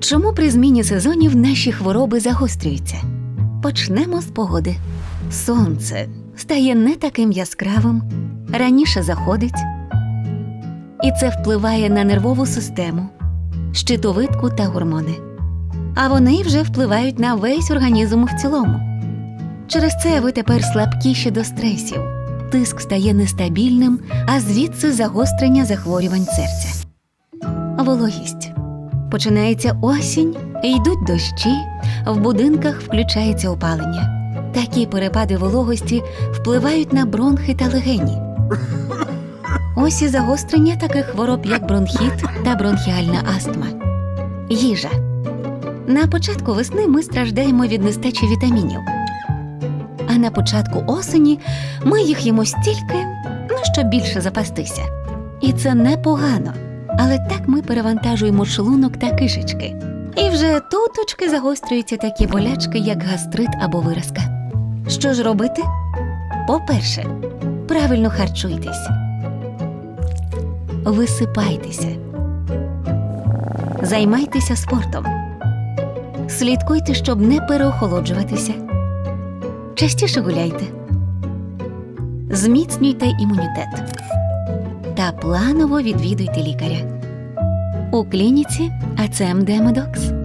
Чому при зміні сезонів наші хвороби загострюються? Почнемо з погоди. Сонце стає не таким яскравим, раніше заходить, і це впливає на нервову систему, щитовидку та гормони. А вони вже впливають на весь організм в цілому. Через це ви тепер слабкіші до стресів, тиск стає нестабільним, а звідси загострення захворювань серця. Вологість. Починається осінь, йдуть дощі, в будинках включається опалення. Такі перепади вологості впливають на бронхи та легені. Ось і загострення таких хвороб, як бронхіт та бронхіальна астма. Їжа. На початку весни ми страждаємо від нестачі вітамінів. А на початку осені ми їх їмо стільки, ну, щоб більше запастися. І це непогано. Але так ми перевантажуємо шлунок та кишечки. І вже туточки загострюються такі болячки, як гастрит або виразка. Що ж робити? По-перше, правильно харчуйтесь, висипайтеся, займайтеся спортом, слідкуйте, щоб не переохолоджуватися, частіше гуляйте, зміцнюйте імунітет та планово відвідуйте лікаря. У клініці АЦМД Медокс.